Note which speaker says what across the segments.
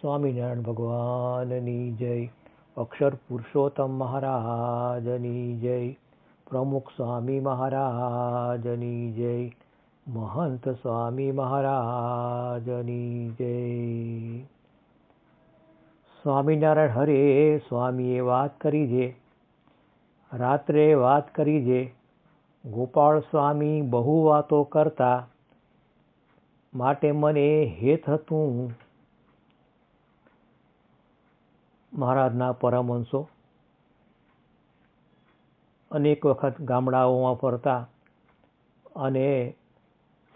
Speaker 1: સ્વામિનારાયણ ભગવાનની જય. અક્ષર પુરુષોત્તમ મહારાજની જય. પ્રમુખ સ્વામી મહારાજની જય. મહંત સ્વામી મહારાજની જય. સ્વામિનારાયણ હરે સ્વામીએ વાત કરી છે. રાત્રે વાત કરી છે. ગોપાળ સ્વામી બહુ વાતો કરતા. માટે મને હેત હતું. મહારાજના પરમહંસો. અનેક વખત ગામડાઓમાં ફરતા અને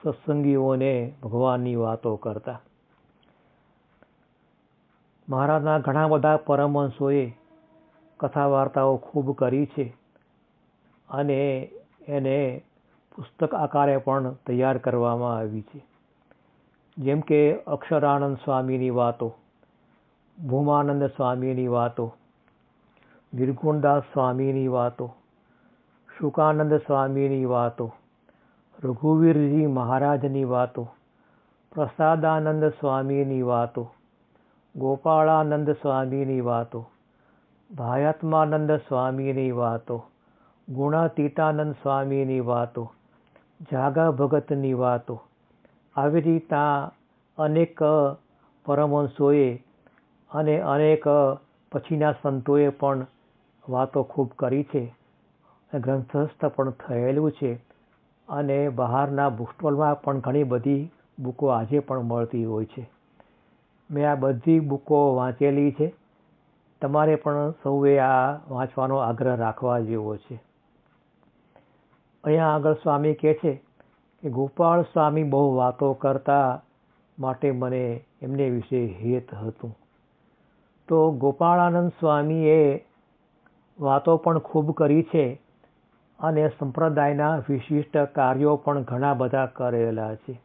Speaker 1: સત્સંગીઓને ભગવાનની વાતો કરતા. મહારાજના ઘણા બધા પરમહંસોએ કથા વાર્તાઓ ખૂબ કરી છે અને એને પુસ્તક આકારે પણ તૈયાર કરવામાં આવી છે. જેમ કે અક્ષરાનંદ સ્વામીની વાતો. ભૂમાનંદ સ્વામીની વાતો નિર્ગુણદાસ સ્વામીની વાતો, શુકાનંદ સ્વામીની વાતો, રઘુવીરજી મહારાજની વાતો, પ્રસાદાનંદ સ્વામીની વાતો, ગોપાળાનંદ સ્વામીની વાતો, ભાયાત્માનંદ સ્વામીની વાતો, ગુણાતીતાનંદ સ્વામીની વાતો જાગા ભગતની વાતો. આવી રીતના અનેક પરમહંસોએ અને અનેક પછીના સંતોએ પણ વાતો ખૂબ કરી છે ગ્રંથસ્થ પણ થયેલું છે અને બહારના બુક સ્ટોલમાં પણ ઘણી બધી બુકો આજે પણ મળતી હોય છે. મેં આ બધી બુકો વાંચેલી છે. તમારે પણ સૌએ આ વાંચવાનો આગ્રહ રાખવા જેવો છે. અહીંયા આગળ સ્વામી કહે છે કે ગોપાળ સ્વામી બહુ વાતો કરતા માટે મને એમને વિશે હેત હતું. તો ગોપાળાનંદ સ્વામીએ વાતો પણ ખૂબ કરી છે અને સંપ્રદાયના વિશિષ્ટ કાર્યો પણ ઘણા બધા કરેલા છે.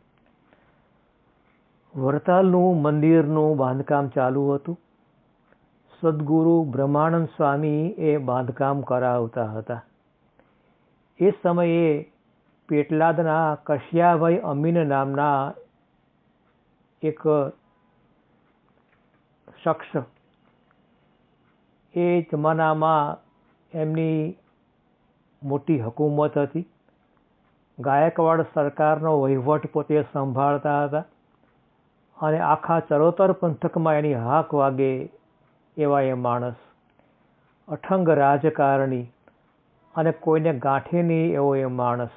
Speaker 1: વરતાલનું મંદિરનું બાંધકામ ચાલુ હતું. સદગુરુ બ્રહ્માનંદ સ્વામી એ બાંધકામ કરાવતા હતા. એ સમયે પેટલાદના કશિયાભાઈ અમીન નામના એક શખ્સ એ જમાનામાં એમની મોટી હકુમત હતી. ગાયકવાડ સરકારનો વહીવટ પોતે સંભાળતા હતા અને આખા ચરોતર પંથકમાં એની હાક વાગે એવા એ માણસ. અઠંગ રાજકારણી અને કોઈને ગાંઠે નહીં એવો એ માણસ.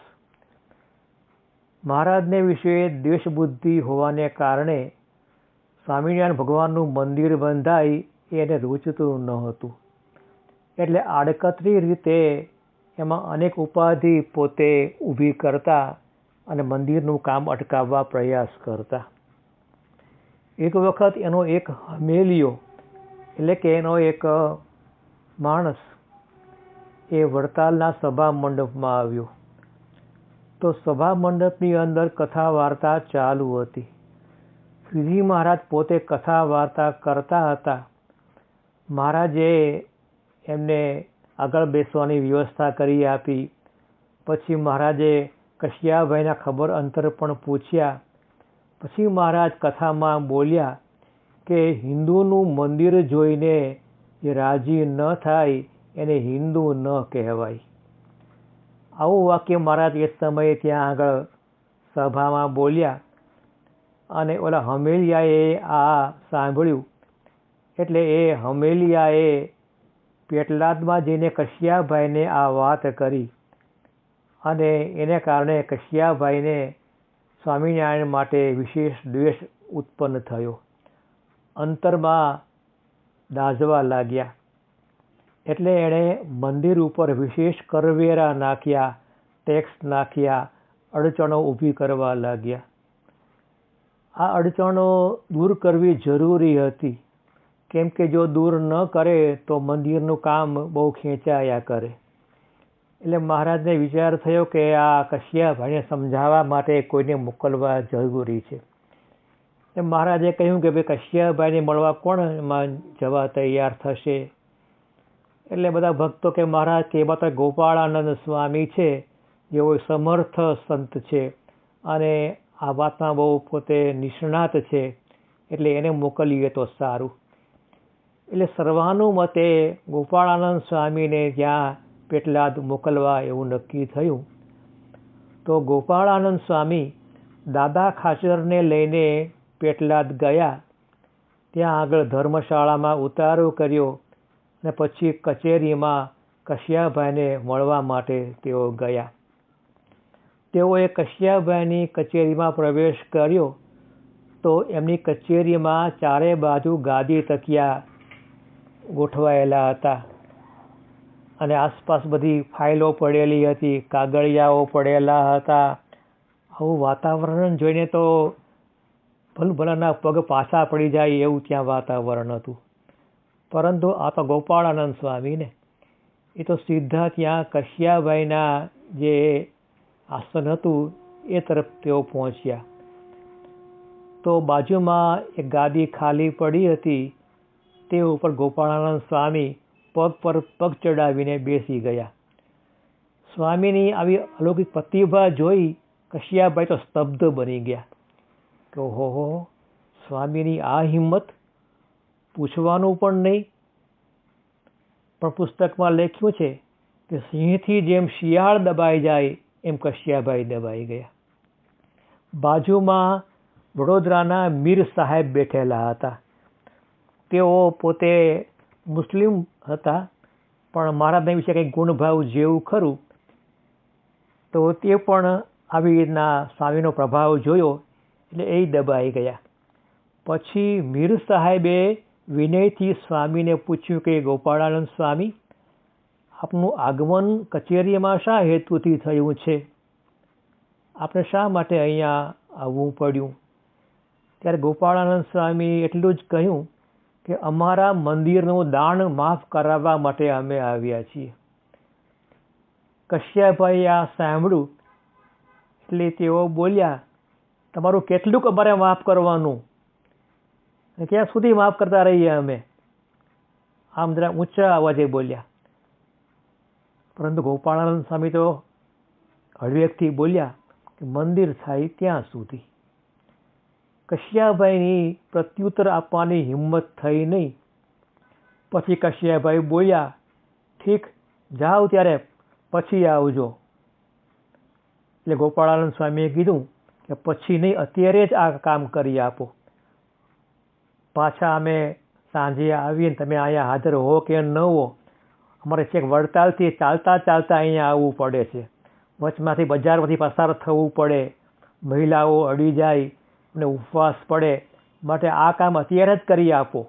Speaker 1: મહારાજને વિશે દ્વેષબુદ્ધિ હોવાને કારણે સ્વામિનારાયણ ભગવાનનું મંદિર બંધાય એને રૂચતું ન હતું. એટલે આડકતરી રીતે એમાં અનેક ઉપાધિ પોતે ઊભી કરતા અને મંદિરનું કામ અટકાવવા પ્રયાસ કરતા. એક વખત એનો એક હમેલિયો એટલે કે એનો એક માણસ, એ વડતાલના સભા મંડપમાં આવ્યો. તો સભા મંડપની અંદર કથા વાર્તા ચાલુ હતી. શ્રીજી મહારાજ પોતે કથા વાર્તા કરતા હતા. મહારાજે એમને આગળ બેસવાની વ્યવસ્થા કરી આપી, પછી મહારાજે કશિયાભાઈના ખબર અંતર પણ પૂછ્યા. પછી મહારાજ કથામાં બોલ્યા કે હિન્દુનું મંદિર જોઈને જે રાજી ન થાય એને હિન્દુ ન કહેવાય. આવું વાક્ય મહારાજ એ સમયે ત્યાં આગળ સભામાં બોલ્યા અને ઓલા હમેલિયાએ આ સાંભળ્યું. એટલે એ હમેલિયાએ પેટલાદમાં જઈને કશિયાભાઈને આ વાત કરી. અને એને કારણે કશિયાભાઈને સ્વામિનારાયણ માટે વિશેષ દ્વેષ ઉત્પન્ન થયો. અંતરમાં દાઝવા લાગ્યા. એટલે એણે મંદિર ઉપર વિશેષ કરવેરા નાખ્યા, ટેક્સ નાખ્યા, અડચણો ઊભી કરવા લાગ્યા. આ અડચણો દૂર કરવી જરૂરી હતી. કેમ કે જો દૂર ન કરે તો મંદિરનું કામ બહુ ખેંચાયા કરે. એટલે મહારાજને વિચાર થયો કે આ કશિયાભાઈને સમજાવવા માટે કોઈને મોકલવા જરૂરી છે. એ મહારાજે કહ્યું કે ભાઈ કશિયાભાઈને મળવા કોણ જવા તૈયાર થશે? એટલે બધા ભક્તો કે મહારાજ કે એમાં તો ગોપાળાનંદ સ્વામી છે, જેઓ સમર્થ સંત છે અને આ વાતમાં બહુ પોતે નિષ્ણાત છે, એટલે એને મોકલીએ તો સારું. એટલે સર્વાનુમતે ગોપાળાનંદ સ્વામીને ત્યાં પેટલાદ મોકલવા એવું નક્કી થયું. તો ગોપાળાનંદ સ્વામી દાદા ખાચરને લઈને પેટલાદ ગયા. ત્યાં આગળ ધર્મશાળામાં ઉતારો કર્યો અને પછી કચેરીમાં કશિયાભાઈને મળવા માટે તેઓ ગયા. તેઓએ કશિયાભાઈની કચેરીમાં પ્રવેશ કર્યો તો એમની કચેરીમાં ચારે બાજુ ગાદી તકિયા ગોઠવાયેલા હતા. અને આસપાસ બધી ફાઇલો પડેલી હતી, કાગળિયાઓ પડેલા હતા. આવું વાતાવરણ જોઈને તો ભલભલાના પગ પાછા પડી જાય એવું ત્યાં વાતાવરણ હતું. પરંતુ આ તો ગોપાળાનંદ સ્વામીને. એ તો સીધા ત્યાં કશિયાભાઈના જે આસન હતું, એ તરફ તેઓ પહોંચ્યા. તો બાજુમાં એક ગાદી ખાલી પડી હતી તે ઉપર ગોપાળાનંદ સ્વામી પગ પર પગ ચડાવીને બેસી ગયા. સ્વામીની આવી અલૌકિક પ્રતિભા જોઈ કશિયાભાઈ તો સ્તબ્ધ બની ગયા. કે ઓહો સ્વામીની આ હિંમત પૂછવાનું પણ નહીં. પણ પુસ્તકમાં લખ્યું છે કે સિંહથી જેમ શિયાળ દબાઈ જાય, એમ કશિયાભાઈ દબાઈ ગયા. બાજુમાં વડોદરાના મીર સાહેબ બેઠેલા હતા. તેઓ પોતે મુસ્લિમ હતા, પણ મહારાજના વિશે કંઈક ગુણભાવ જેવું ખરું? તો તે પણ આવી રીતના સ્વામીનો પ્રભાવ જોયો એટલે એ દબાઈ ગયા. પછી મીર સાહેબે વિનયથી સ્વામીને પૂછ્યું કે, ગોપાળાનંદ સ્વામી, આપનું આગમન કચેરીમાં શા હેતુથી થયું છે? આપણે શા માટે અહીંયા આવવું પડ્યું? ત્યારે ગોપાળાનંદ સ્વામી એટલું જ કહ્યું કે અમારા મંદિરનું દાન માફ કરાવવા માટે અમે આવ્યા છીએ. કશ્યાભાઈ આ સાંભળ્યું એટલે તેઓ બોલ્યા, તમારું કેટલુંક અમારે માફ કરવાનું? ક્યાં સુધી માફ કરતા રહીએ અમે? આમ જરા ઊંચા અવાજે બોલ્યા. પરંતુ ગોપાળાનંદ સ્વામી તો હળવેકથી બોલ્યા કે, મંદિર થાય ત્યાં સુધી. કશિયાભાઈની પ્રત્યુત્તર આપવાની હિંમત થઈ નહીં. પછી કશિયાભાઈ બોલ્યા, ઠીક, જાઓ ત્યારે પછી આવજો. એટલે ગોપાળાનંદ સ્વામીએ કીધું કે પછી નહીં, અત્યારે જ આ કામ કરી આપો. પાછા અમે સાંજે આવીને તમે અહીંયા હાજર હો કે ન હો, અમારે છેક વડતાલથી ચાલતા ચાલતા અહીંયા આવવું પડે છે. વચમાંથી બજારમાંથી પસાર થવું પડે. મહિલાઓ અડી જાય અને ઉપવાસ પડે માટે આ કામ અત્યારે જ કરી આપો.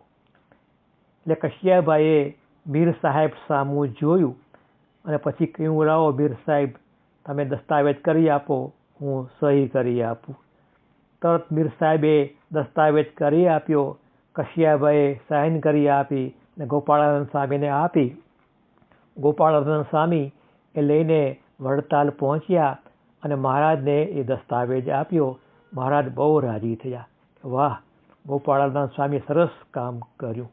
Speaker 1: એટલે કશિયાભાઈએ મીર સાહેબ સામું જોયું અને પછી કહ્યું, લાવો મીર સાહેબ, તમે દસ્તાવેજ કરી આપો, હું સહી કરી આપું. તરત મીર સાહેબે દસ્તાવેજ કરી આપ્યો કશિયાભાઈએ સાઇન કરી આપી અને ગોપાળાનંદ સ્વામીને આપી. ગોપાળાનંદ સ્વામી એ લઈને વડતાલ પહોંચ્યા અને મહારાજને એ દસ્તાવેજ આપ્યો. મહારાજ બહુ રાજી થયા. વાહ, ગોપાળાનંદ સ્વામી સરસ કામ કર્યું.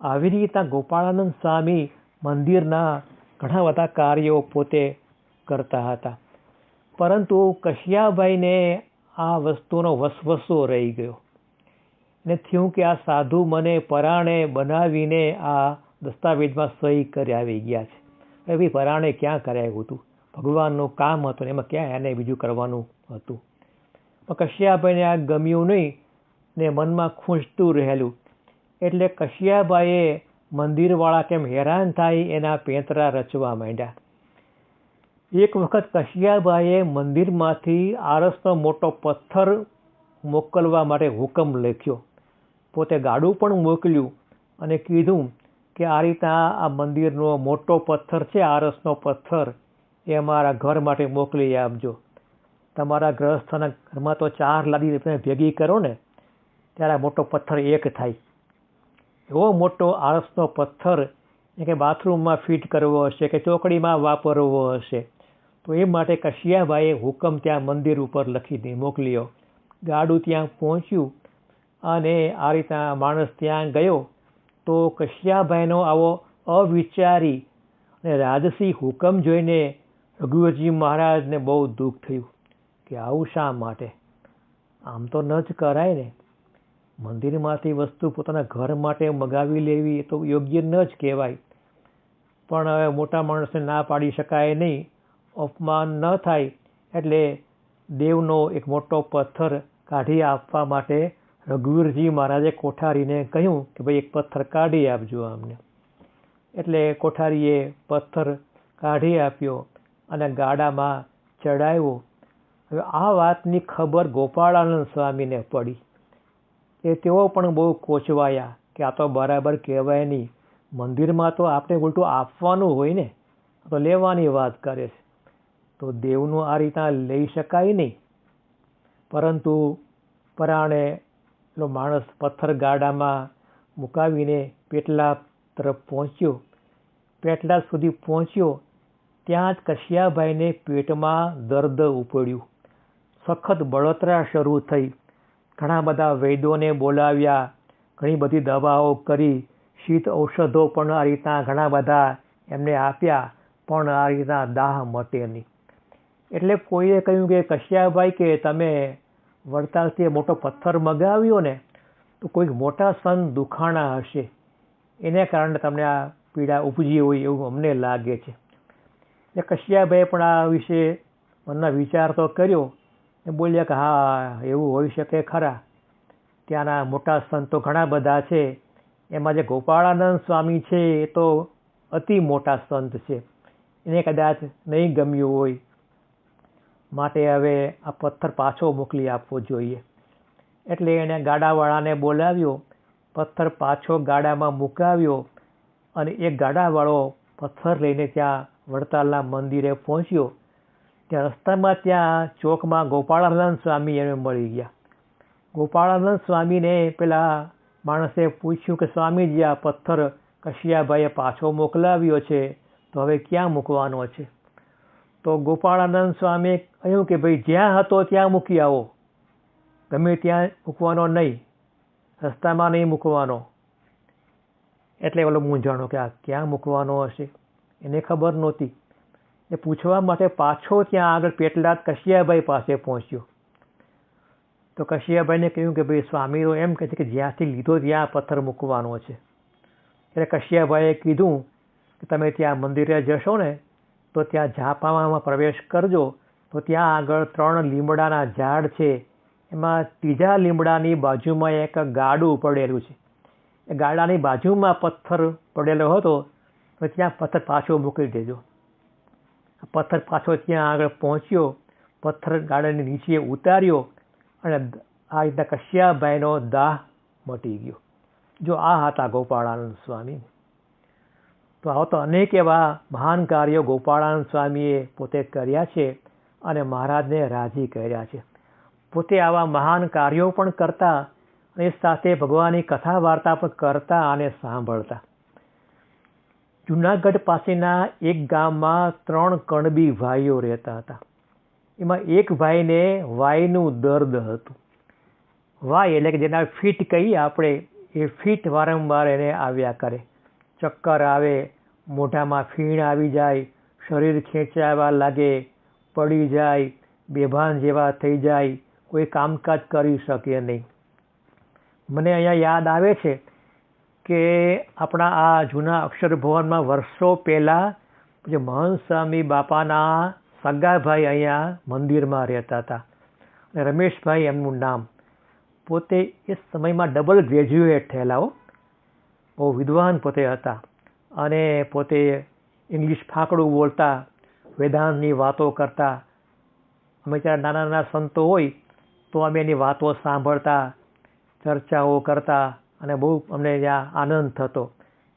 Speaker 1: આવી રીતના ગોપાળાનંદ સ્વામી મંદિરના ઘણા બધા કાર્યો પોતે કરતા હતા. પરંતુ કશિયાભાઈને આ વસ્તુનો વસવસો રહી ગયો. ને થયું કે આ સાધુ મને પરાણે બનાવીને આ દસ્તાવેજમાં સહી કરી આવી ગયા છે. એવી પરાણે ક્યાં કરાયું હતું? ભગવાનનું કામ હતું એમાં ક્યાં એને બીજું કરવાનું હતું? પણ કશિયાભાઈને આ ગમ્યું નહીં ને મનમાં ખૂંચતું રહેલું. એટલે કશિયાભાઈએ મંદિરવાળા કેમ હેરાન થાય એના પેંતરા રચવા માંડ્યા. એક વખત કશિયાભાઈએ મંદિરમાંથી આરસનો મોટો પથ્થર મોકલવા માટે હુકમ લખ્યો. પોતે ગાડું પણ મોકલ્યું અને કીધું કે આ રીતના આ મંદિરનો મોટો પથ્થર છે, આરસનો પથ્થર, એ અમારા ઘર માટે મોકલી આપજો. તમારા ગ્રહસ્થના ઘરમાં તો ચાર લાદી તમે ભેગી કરો ને, ત્યારે મોટો પથ્થર એક થાય. એવો મોટો આળસનો પથ્થર એ કે બાથરૂમમાં ફિટ કરવો હશે કે ચોકડીમાં વાપરવો હશે, તો એ માટે કશિયાભાઈએ હુકમ ત્યાં મંદિર ઉપર લખીને મોકલ્યો. ગાડું ત્યાં પહોંચ્યું અને આ રીતના માણસ ત્યાં ગયો તો કશિયાભાઈનો આવો અવિચારી અને રાજસી હુકમ જોઈને રઘુવરજી મહારાજને બહુ દુઃખ થયું. કે આવું શા માટે? આમ તો ન જ કરાય ને. મંદિરમાંથી વસ્તુ પોતાના ઘર માટે મગાવી લેવી એ તો યોગ્ય ન જ કહેવાય. પણ હવે મોટા માણસને ના પાડી શકાય નહીં. અપમાન ન થાય એટલે દેવનો એક મોટો પથ્થર કાઢી આપવા માટે રઘુવીરજી મહારાજે કોઠારીને કહ્યું કે ભાઈ એક પથ્થર કાઢી આપજો અમને એટલે કોઠારીએ પથ્થર કાઢી આપ્યો અને ગાડામાં ચડાવ્યો. હવે આ વાતની ખબર ગોપાળાનંદ સ્વામીને પડી. એ તેઓ પણ બહુ કોચવાયા કે આ તો બરાબર કહેવાય નહીં. મંદિરમાં તો આપણે ઉલટું આપવાનું હોય ને, તો લેવાની વાત કરે છે. તો દેવનું આ રીતના લઈ શકાય નહીં. પરંતુ પરાણે એટલો માણસ પથ્થર ગાડામાં મુકાવીને પેટલા તરફ પહોંચ્યો. પેટલા સુધી પહોંચ્યો, ત્યાં જ કશિયાભાઈને પેટમાં દર્દ ઉપડ્યું. સખત બળતરા શરૂ થઈ. ઘણા બધા વૈદ્યોને બોલાવ્યા. ઘણી બધી દવાઓ કરી. શીત ઔષધો પણ આ રીતના ઘણા બધા એમને આપ્યા, પણ આ રીતના દાહ મટે નહીં. એટલે કોઈએ કહ્યું કે, કશ્યાભાઈ, કે તમે વડતાલથી મોટો પથ્થર મગાવ્યો ને, તો કોઈક મોટા સંત દુખાણા હશે. એને કારણે તમને આ પીડા ઉપજી હોય એવું અમને લાગે છે. એટલે કશ્યાભાઈએ પણ આ વિશે મનના વિચાર તો કર્યો. એ બોલ્યા કે, હા, એવું હોઈ શકે ખરા. ત્યાંના મોટા સંતો ઘણા બધા છે. એમાં જે ગોપાળાનંદ સ્વામી છે, એ તો અતિ મોટા સંત છે. એને કદાચ નહીં ગમ્યું હોય. માટે હવે આ પથ્થર પાછો મોકલી આપવો જોઈએ. એટલે એણે ગાડાવાળાને બોલાવ્યો, પથ્થર પાછો ગાડામાં મુકાવ્યો અને એ ગાડાવાળો પથ્થર લઈને ત્યાં વડતાલના મંદિરે પહોંચ્યો. ત્યાં રસ્તામાં ત્યાં ચોકમાં ગોપાળાનંદ સ્વામી એને મળી ગયા. ગોપાળાનંદ સ્વામીને પેલા માણસે પૂછ્યું કે, સ્વામીજી, આ પથ્થર કશિયાભાઈએ પાછો મોકલાવ્યો છે, તો હવે ક્યાં મૂકવાનો છે? તો ગોપાળાનંદ સ્વામીએ કહ્યું કે, ભાઈ, જ્યાં હતો ત્યાં મૂકી આવો. ગમે ત્યાં મૂકવાનો નહીં, રસ્તામાં નહીં મૂકવાનો. એટલે ઓલો મૂંઝાણો કે, આ ક્યાં મૂકવાનો હશે? એને ખબર નહોતી. એ પૂછવા માટે પાછો ત્યાં આગળ પેટલાદ કશિયાભાઈ પાસે પહોંચ્યો. તો કશિયાભાઈને કહ્યું કે ભાઈ, સ્વામીઓ એમ કહે છે કે જ્યાંથી લીધો ત્યાં પથ્થર મૂકવાનો છે. એટલે કશિયાભાઈએ કીધું કે તમે ત્યાં મંદિરે જશો ને, તો ત્યાં ઝાપામાં પ્રવેશ કરજો. તો ત્યાં આગળ ત્રણ લીમડાના ઝાડ છે. એમાં ત્રીજા લીમડાની બાજુમાં એક ગાડું પડેલું છે. એ ગાડાની બાજુમાં પથ્થર પડેલો હતો. તો ત્યાં પથ્થર પાછો મૂકી દેજો. પથ્થર પાછો ત્યાં આગળ પહોંચ્યો, પથ્થર ગાર્ડનની નીચે ઉતાર્યો અને આ રીતના કશ્યાભાઈનો દાહ મટી ગયો. જો આ હતા ગોપાળાનંદ સ્વામી. તો આવો તો અનેક એવા મહાન કાર્યો ગોપાળાનંદ સ્વામીએ પોતે કર્યા છે અને મહારાજને રાજી કર્યા છે. પોતે આવા મહાન કાર્યો પણ કરતા અને સાથે ભગવાનની કથા વાર્તા પણ કરતા અને સાંભળતા. જુનાગઢ પાસેના એક ગામમાં ત્રણ કણબી ભાઈઓ રહેતા હતા. એમાં એક ભાઈને વાયનું દર્દ હતું. વાય એટલે કે જેના ફીટ કહીએ આપણે, એ ફીટ વારંવાર એને આવ્યા કરે. ચક્કર આવે, મોઢામાં ફીણ આવી જાય, શરીર ખેંચાવા લાગે, પડી જાય, બેભાન જેવા થઈ જાય, કોઈ કામકાજ કરી શકે નહીં. મને અહીંયા યાદ આવે છે કે આપણા આ જૂના અક્ષર ભવનમાં વર્ષો પહેલાં જે મહંત બાપાના સગાભાઈ અહીંયા મંદિરમાં રહેતા હતા. અને રમેશભાઈ એમનું નામ. પોતે એ સમયમાં ડબલ ગ્રેજ્યુએટ થયેલા બહુ વિદ્વાન પોતે હતા. અને પોતે ઇંગ્લિશ ફાંકડું બોલતા, વેદાંતની વાતો કરતા. અમે ત્યારે નાના નાના સંતો હોય, તો અમે એની વાતો સાંભળતા, ચર્ચાઓ કરતા. અને બહુ અમને ત્યાં આનંદ થતો.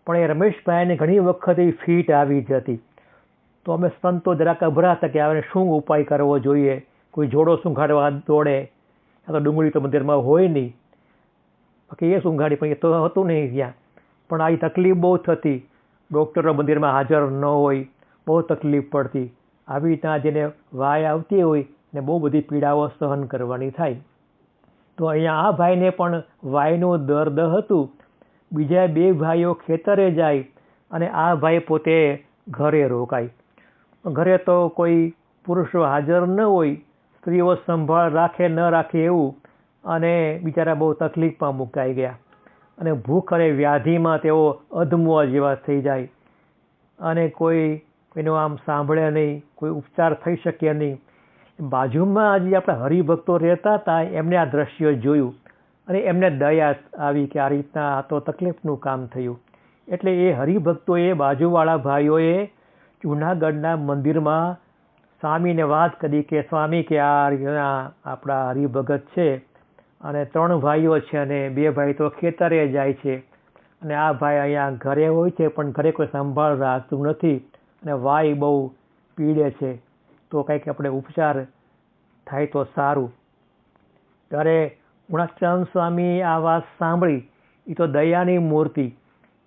Speaker 1: પણ એ રમેશભાઈને ઘણી વખત એ ફીટ આવી જતી તો અમે સંતો જરાક અભરાતા કે હવે શું ઉપાય કરવો જોઈએ? કોઈ જોડો સુંઘાડવા દોડે? આ તો ડુંગળી તો મંદિરમાં હોય નહીં. બાકી એ સુંઘાડી, પણ એ તો હતું નહીં ત્યાં. પણ આવી તકલીફ બહુ થતી. ડૉક્ટરો મંદિરમાં હાજર ન હોય. બહુ તકલીફ પડતી. આવી રીતના જેને વાય આવતી હોય ને બહુ બધી પીડાઓ સહન કરવાની થાય. તો અહીંયા આ ભાઈને પણ વાયનું દર્દ હતું. બીજા બે ભાઈઓ ખેતરે જાય અને આ ભાઈ પોતે ઘરે રોકાય. ઘરે તો કોઈ પુરુષો હાજર ન હોય, સ્ત્રીઓ સંભાળ રાખે ન રાખે એવું અને બિચારા બહુ તકલીફમાં મુકાઈ ગયા. અને ભૂખ અને વ્યાધિમાં તેઓ અધમુઆ જેવા થઈ જાય. અને કોઈ એનું આમ સાંભળે નહીં, કોઈ ઉપચાર થઈ શકે નહીં. બાજુમાં જે આપણા હરિભક્તો રહેતા હતા એમને આ દ્રશ્ય જોયું અને એમને દયા આવી કે આ રીતના આ તો તકલીફનું કામ થયું. એટલે એ હરિભક્તોએ, બાજુવાળા ભાઈઓએ જૂનાગઢના મંદિરમાં સ્વામીને વાત કરી કે, સ્વામી, કે આ આપણા હરિભગત છે અને ત્રણ ભાઈઓ છે અને બે ભાઈ તો ખેતરે જાય છે અને આ ભાઈ અહીંયા ઘરે હોય છે, પણ ઘરે કોઈ સંભાળ રાખતું નથી અને વાય બહુ પીડે છે. તો કંઈક આપણે ઉપચાર થાય તો સારું. ત્યારે ગુણાચરણ સ્વામી આ વાત સાંભળી એ તો દયાની મૂર્તિ.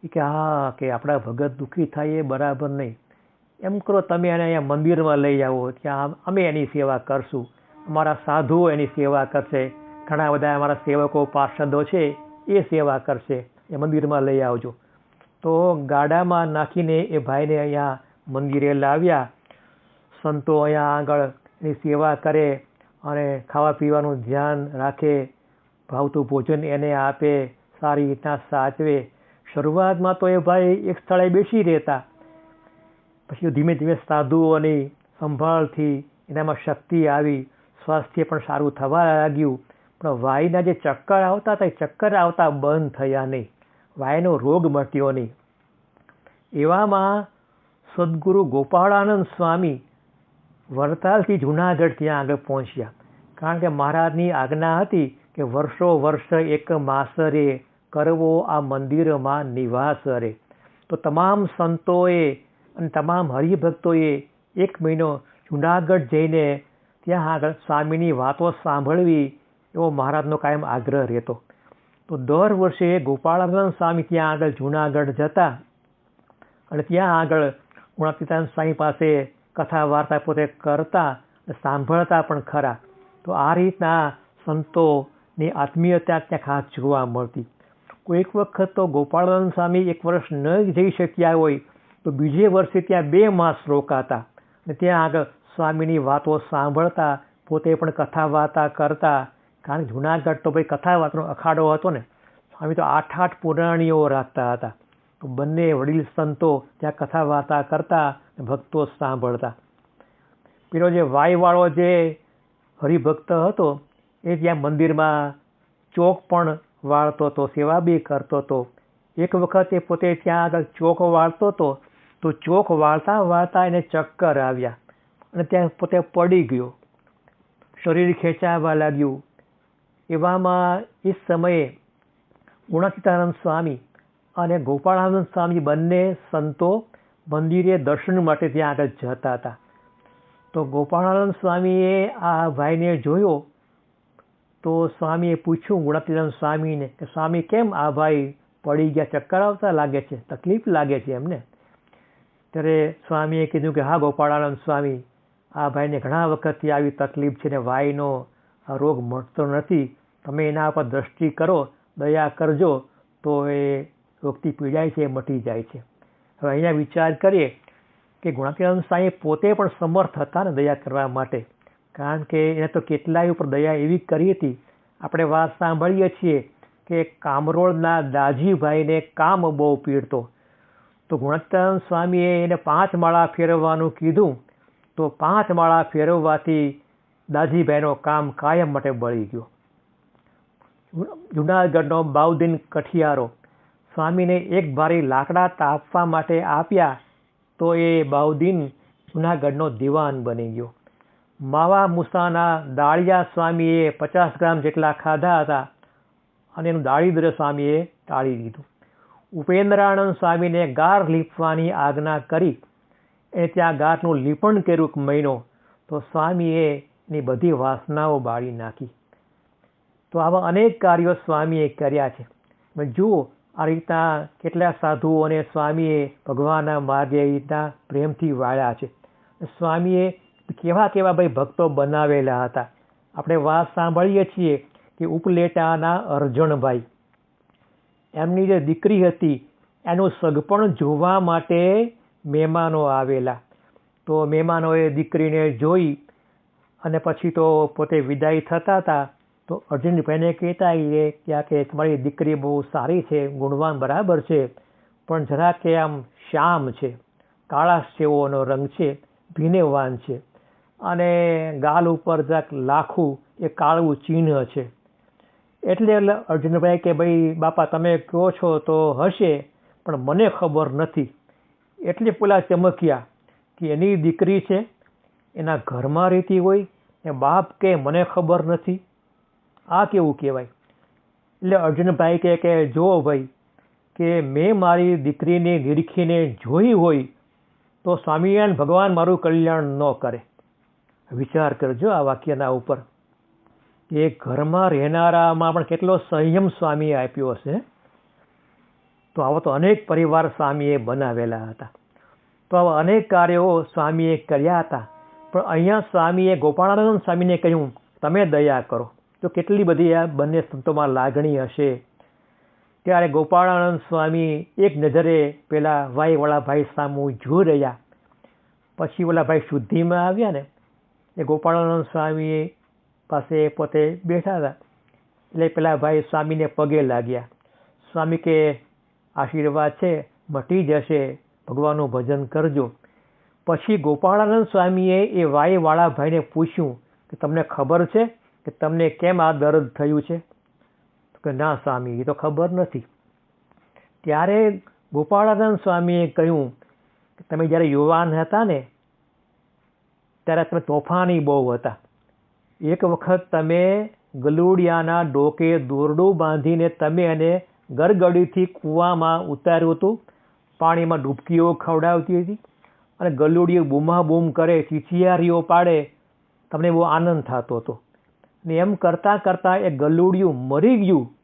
Speaker 1: એ કે, હા, કે આપણા ભગત દુઃખી થાય એ બરાબર નહીં. એમ કરો તમે એને અહીંયા મંદિરમાં લઈ આવો ત્યાં અમે એની સેવા કરશું. અમારા સાધુઓ એની સેવા કરશે. ઘણા બધા અમારા સેવકો, પાર્ષદો છે, એ સેવા કરશે. એ મંદિરમાં લઈ આવજો. તો ગાડામાં નાખીને એ ભાઈને અહીંયા મંદિરે લાવ્યા. સંતો અહીંયા આગળ એની સેવા કરે અને ખાવા પીવાનું ધ્યાન રાખે, ભાવતું ભોજન એને આપે, સારી રીતના સાચવે. શરૂઆતમાં તો એ ભાઈ એક સ્થળે બેસી રહેતા. પછી ધીમે ધીમે સાધુઓની સંભાળથી એનામાં શક્તિ આવી, સ્વાસ્થ્ય પણ સારું થવા લાગ્યું. પણ વાયના જે ચક્કર આવતા હતા, એ ચક્કર આવતા બંધ થયા નહીં. વાયનો રોગ મટ્યો નહીં. એવામાં સદગુરુ ગોપાળાનંદ સ્વામી વરતાલથી જુનાગઢ ત્યાં આગળ પહોંચ્યા. કારણ કે મહારાજની આજ્ઞા હતી કે વર્ષો વર્ષ એક માસરે કરવો આ મંદિરમાં નિવાસ રે તો તમામ સંતોએ અને તમામ હરિભક્તોએ એક મહિનો જુનાગઢ જઈને ત્યાં આગળ સ્વામીની વાતો સાંભળવી એવો મહારાજનો કાયમ આગ્રહ રહેતો. તો દર વર્ષે ગોપાળાનંદ સ્વામી ત્યાં આગળ જુનાગઢ જતા અને ત્યાં આગળ ગુણાતીતાન સ્વામી પાસે કથા વાર્તા પોતે કરતા સાંભળતા પણ ખરા. તો આ રીતના સંતોની આત્મીયતા ત્યાં ખાસ જોવા મળતી. કોઈક વખત તો ગોપાળાનંદ સ્વામી એક વર્ષ ન જઈ શક્યા હોય, તો બીજે વર્ષે ત્યાં બે માસ રોકાતા. અને ત્યાં આગળ સ્વામીની વાતો સાંભળતા, પોતે પણ કથા વાર્તા કરતા. કારણ કે જુનાગઢ તો ભાઈ કથા વાતનો અખાડો હતો ને, સ્વામી તો આઠ આઠ પુરાણીઓ રાખતા હતા. તો બંને વડીલ સંતો ત્યાં કથા વાર્તા કરતા ભક્તો સાંભળતા. પેલો જે વાયવાળો જે હરિભક્ત હતો, એ ત્યાં મંદિરમાં ચોક પણ વાળતો હતો, સેવા બી કરતો હતો. એક વખત એ પોતે ત્યાં આગળ ચોક વાળતો હતો, તો ચોક વાળતા વાળતા એને ચક્કર આવ્યા અને ત્યાં પોતે પડી ગયો. શરીર ખેંચાવા લાગ્યું. એવામાં એ સમયે ગુણાતીતાનંદ સ્વામી અને ગોપાળાનંદ સ્વામી બંને સંતો મંદિરે દર્શન માટે ત્યાં આગળ જતા હતા. તો ગોપાળાનંદ સ્વામીએ આ ભાઈને જોયો તો સ્વામીએ પૂછ્યું ગુણાતીતાનંદ સ્વામીને કે, સ્વામી, કેમ આ ભાઈ પડી ગયા? ચક્કર આવતા લાગે છે? તકલીફ લાગે છે એમને? ત્યારે સ્વામીએ કીધું કે, હા, ગોપાળાનંદ સ્વામી, આ ભાઈને ઘણા વખતથી આવી તકલીફ છે ને વાયનો રોગ મળતો નથી. તમે એના પર દ્રષ્ટિ કરો, દયા કરજો, તો એ રોગથી પીડાય છે, એ મટી જાય છે. હવે અહીંયા વિચાર કરીએ કે ગુણાતીતાનંદ સ્વામી પોતે પણ સમર્થ હતા ને દયા કરવા માટે. કારણ કે એને તો કેટલાય ઉપર દયા એવી કરી હતી. આપણે વાત સાંભળીએ છીએ કે કામરોળના દાજીભાઈને કામ બહુ પીડતો. તો ગુણાતીતાનંદ સ્વામીએ એને પાંચ માળા ફેરવવાનું કીધું. તો પાંચ માળા ફેરવવાથી દાજીભાઈનો કામ કાયમ માટે બળી ગયો. જુનાગઢનો બાઉદ્દીન કઠિયારો સ્વામીને એક ભારી લાકડા તાપવા માટે આપ્યા તો એ બાઉદ્દીન જુનાગઢનો દિવાન બની ગયો. માવા મુસાના દાળિયા સ્વામીએ પચાસ ગ્રામ જેટલા ખાધા હતા અને એનું દાળિદ્ર સ્વામીએ ટાળી દીધું. ઉપેન્દ્રાનંદ સ્વામીને ગાર લીપવાની આજ્ઞા કરી. એ ત્યાં ગારનું લીપણ કર્યું મહિનો તો સ્વામીએ એની બધી વાસનાઓ બાળી નાખી. તો આવા અનેક કાર્યો સ્વામીએ કર્યા છે. જુઓ આ રીતના કેટલા સાધુઓને સ્વામીએ ભગવાનના માર્ગે રીતના પ્રેમથી વાળ્યા છે. સ્વામીએ કેવા કેવા ભાઈ ભક્તો બનાવેલા હતા. આપણે વાત સાંભળીએ છીએ કે ઉપલેટાના અર્જણભાઈ એમની જે દીકરી હતી, એનું સગપણ જોવા માટે મહેમાનો આવેલા. તો મહેમાનોએ દીકરીને જોઈ અને પછી તો પોતે વિદાય થતા હતા. તો અર્જુનભાઈને કહેતા કે ક્યાં કે તમારી દીકરી બહુ સારી છે, ગુણવાન બરાબર છે, પણ જરા કે આમ શ્યામ છે કાળા જેવોનો રંગ છે, ભીનેવાન છે. અને ગાલ ઉપર જરાક લાખું એ કાળું ચિહ્ન છે. એટલે અર્જુનભાઈ કે ભાઈ, બાપા તમે કહો છો તો હશે, પણ મને ખબર નથી. એટલે પેલા ચમક્યા કે એની દીકરી છે, એના ઘરમાં રહેતી હોય એ બાપ કે મને ખબર નથી. આ કેવું કહેવાય? એટલે અર્જુનભાઈ કહે કે, જો ભાઈ, કે મેં મારી દીકરીને નિરીખીને જોઈ હોય, તો સ્વામિનારાયણ ભગવાન મારું કલ્યાણ ન કરે. વિચાર કરજો આ વાક્યના ઉપર એ ઘરમાં રહેનારામાં પણ કેટલો સંયમ સ્વામીએ આપ્યો હશે. તો આવા તો અનેક પરિવાર સ્વામીએ બનાવેલા હતા. તો આવા અનેક કાર્યો સ્વામીએ કર્યા હતા. પણ અહીંયા સ્વામીએ, ગોપાળાનંદ સ્વામીને કહ્યું, તમે દયા કરો. તો કેટલી બધી આ બંને સંતોમાં લાગણી હશે? ત્યારે ગોપાળાનંદ સ્વામી એક નજરે પેલા વાઈવાળા ભાઈ સામું જોઈ રહ્યા. પછી વાળાભાઈ શુદ્ધિમાં આવ્યા ને, એ ગોપાળાનંદ સ્વામી પાસે પોતે બેઠા હતા. એટલે પેલા ભાઈ સ્વામીને પગે લાગ્યા. સ્વામી કે, આશીર્વાદ છે, મટી જશે, ભગવાનનું ભજન કરજો. પછી ગોપાળાનંદ સ્વામીએ એ વાઈવાળા ભાઈને પૂછ્યું કે, તમને ખબર છે કે તમને કેમ આ દર્દ થયું છે? કે ના સ્વામી, એ તો ખબર નથી. ત્યારે ગોપાળાનંદ સ્વામીએ કહ્યું કે તમે જ્યારે યુવાન હતા ને, ત્યારે તમે તોફાની બહુ હતા. એક વખત તમે ગલુડિયાના ડોકે દોરડું બાંધીને તમે એને ગરગડીથી કૂવામાં ઉતાર્યું હતું. પાણીમાં ડૂબકીઓ ખવડાવતી હતી અને ગલુડીઓ બૂમા બૂમ કરે, ચીચિયારીઓ પાડે, તમને બહુ આનંદ થતો હતો. ને એમ કરતાં કરતાં એ ગલુડિયું મરી ગયું,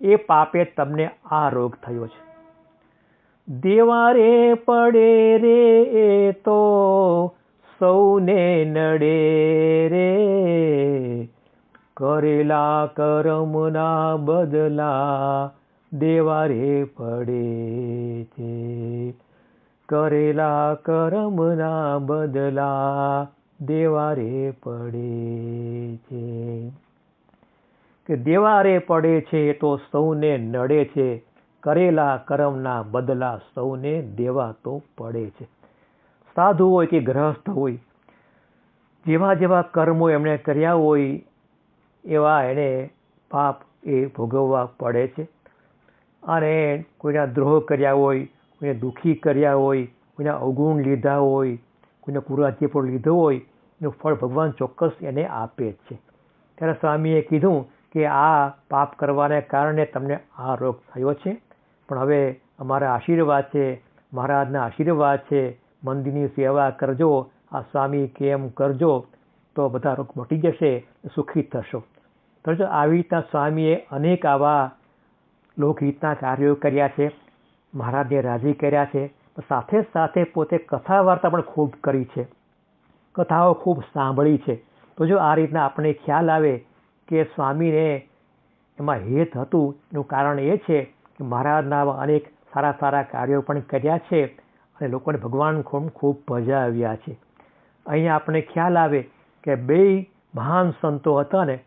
Speaker 1: એ પાપે તમને આ રોગ થયો છે. દેવારે પડે રે એ તો સૌને નડે રે. કરેલા કરમના બદલા દેવારે પડે છે. કરેલા કરમના બદલા દેવારે પડે છે. કે દેવારે પડે છે તો સૌને નડે છે. કરેલા કર્મના બદલા સૌને દેવા તો પડે છે. સાધુ હોય કે ગ્રહસ્થ હોય, જેવા જેવા કર્મો એમણે કર્યા હોય, એવા એને પાપ એ ભોગવવા પડે છે. અને કોઈના દ્રોહ કર્યા હોય, કોઈને દુઃખી કર્યા હોય, કોઈના અવગુણ લીધા હોય કોઈને કુરાજ્ય પર લીધો હોય, એનું ફળ ભગવાન ચોક્કસ એને આપે જ છે. ત્યારે સ્વામીએ કીધું કે આ પાપ કરવાને કારણે તમને આ રોગ થયો છે. પણ હવે અમારા આશીર્વાદ છે, મહારાજના આશીર્વાદ છે, મંદિરની સેવા કરજો, આ સ્વામી કેમ કરજો, તો બધા રોગ મટી જશે, સુખી થશો. તો આવી રીતના સ્વામીએ અનેક આવા લોકહિતના કાર્યો કર્યા છે, મહારાજને રાજી કર્યા છે સાથે સાથે પોતે કથા વાર્તા પણ ખૂબ કરી છે. કથાઓ ખૂબ સાંભળી છે. તો જો આ રીતના આપણને ખ્યાલ આવે કે સ્વામીને એમાં હેત હતું, એનું કારણ એ છે કે મહારાજના અનેક સારા સારા કાર્યો પણ કર્યા છે અને લોકોને ભગવાન ખૂબ ખૂબ ભજાવ્યા છે. અહીંયા આપણે ખ્યાલ આવે કે બે મહાન સંતો હતા ને,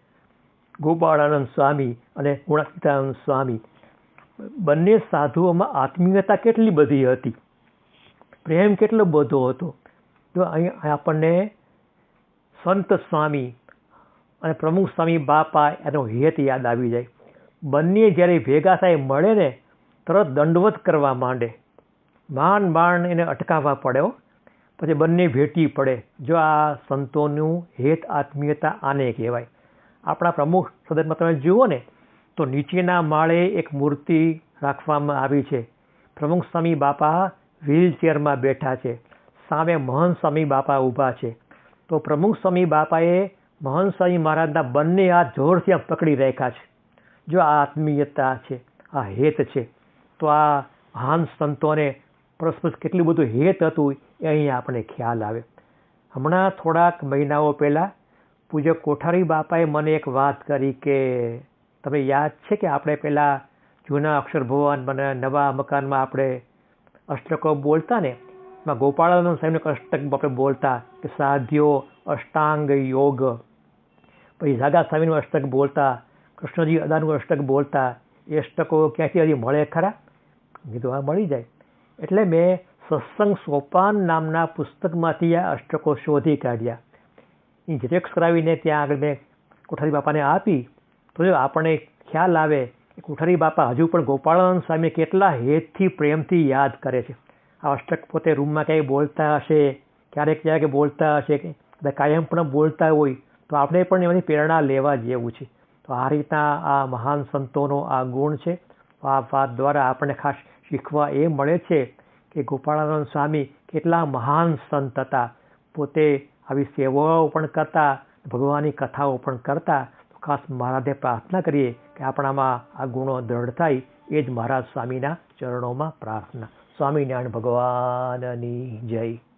Speaker 1: ગોપાળાનંદ સ્વામી અને ગુણાતીતાનંદ સ્વામી. બંને સાધુઓમાં આત્મીયતા કેટલી બધી હતી. પ્રેમ કેટલો બધો હતો. તો અહીં આપણને સંત સ્વામી અને પ્રમુખ સ્વામી બાપા એનો હેત યાદ આવી જાય. બંને જ્યારે ભેગા થાય, મળે ને, તરત દંડવત કરવા માંડે. માંડ માંડ એને અટકાવવા પડ્યો પછી બંને ભેટી પડે. જો આ સંતોનું હેત આત્મીયતા આને કહેવાય. આપણા પ્રમુખ સદનમાં તમે જુઓ ને, તો નીચેના માળે એક મૂર્તિ રાખવામાં આવી છે. પ્રમુખ સ્વામી બાપા વ્હીલચેરમાં બેઠા છે. સામે મહંત સ્વામી બાપા ઊભા છે. તો પ્રમુખ સ્વામી બાપાએ મહંત સ્વામી મહારાજના બંને હાથ જોરથી આમ પકડી રાખ્યા છે. જો આ આત્મીયતા છે, આ હેત છે, તો આ મહાન સંતોને પરસ્પર કેટલું બધું હેત હતું એ અહીં આપણે ખ્યાલ આવે. હમણાં થોડાક મહિનાઓ પહેલાં પૂજ્ય કોઠારી બાપાએ મને એક વાત કરી કે, તમે યાદ છે કે આપણે પહેલાં જૂના અક્ષર ભુવન મને નવા મકાનમાં આપણે અષ્ટકો બોલતા ને એમાં ગોપાળાનંદ સાહેબને અષ્ટક આપણે બોલતા કે સાધ્યો અષ્ટાંગ યોગ. પછી જાગા સ્વામીનું અષ્ટક બોલતા, કૃષ્ણજી અદાનું અષ્ટક બોલતા, એ અષ્ટકો ક્યાંથી હજી મળે ખરા? કીધું હા મળી જાય. એટલે મેં સત્સંગ સોપાન નામના પુસ્તકમાંથી આ અષ્ટકો શોધી કાઢ્યા. એ ઝેરોક્સ કરાવીને ત્યાં આગળ મેં કોઠારી બાપાને આપી, તો જો આપણને ખ્યાલ આવે કોઠારી બાપા હજુ પણ ગોપાળાનંદ સ્વામી કેટલા હેતથી પ્રેમથી યાદ કરે છે. આ અષ્ટક પોતે રૂમમાં ક્યાંય બોલતા હશે, ક્યારેક ક્યારેક બોલતા હશે કે કાયમ પણ બોલતા હોય, તો આપણે પણ એમની પ્રેરણા લેવા જેવું છે. તો આ રીતના આ મહાન સંતોનો આ ગુણ છે. આ વાત દ્વારા આપણને ખાસ શીખવા એ મળે છે કે ગોપાળાનંદ સ્વામી કેટલા મહાન સંત હતા. પોતે આવી સેવાઓ પણ કરતા, ભગવાનની કથાઓ પણ કરતા. ખાસ મહારાજે પ્રાર્થના કરીએ કે આપણામાં આ ગુણો દ્રઢ થાય એ જ મહારાજ સ્વામીના ચરણોમાં પ્રાર્થના. સ્વામિનારાયણ ભગવાનની જય.